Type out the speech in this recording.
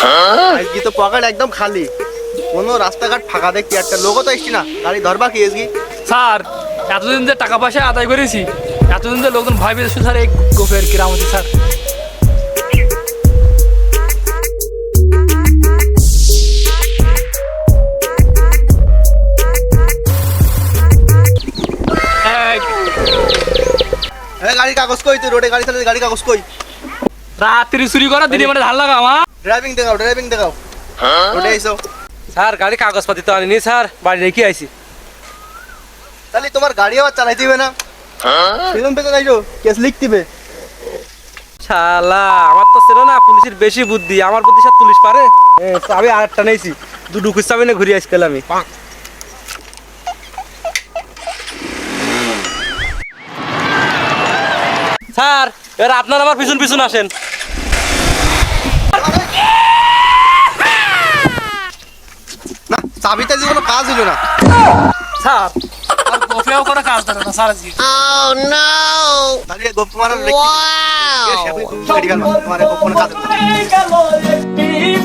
আজকে তো পকেট একদম খালি। কোনো রাস্তাঘাট ফাঁকা দেখছি একটা লোকও তো এসছি না। গাড়ি ধরবা কি আজকে? স্যার এতদিন যে টাকা পয়সা আদায় করেছি এতদিন যে লোকজন ভয় পেয়েছে স্যার এই গোপের কিরামতি স্যার। গাড়ি কাগজ কই? তুই রোডে গাড়ি চালাতে গাড়ি কাগজ কই? রাত্রি চুরি করা দিনে মানে ধান লাগা আমার ড্রাইভিং দেখাও ড্রাইভিং দেখাও। রোডে স্যার গাড়ি কাগজপাতি তো আনিনি স্যার। বাড়ি রেখে আইছি। তাহলে তোমার গাড়ি আবার চালাই দিবে না? পিছন পেছন আইসো কেস লিখ দিবে। শালা আমার তো ছিল না পুলিশের বেশি বুদ্ধি। আমার বুদ্ধি সাথে পুলিশ পারে? আর একটা নেইছি দুটো খুঁজতে না ঘুরে আসছিলাম আমি। স্যার এবার আপনার আমার পিছন পিছন আসেন। চাবিতে যে কোনো কাজ হলো না। স্যার আর গোপেও করে কাজ ধরে না স্যার আজকে। তাহলে গোপ লেখি তোমার কাজ পলকে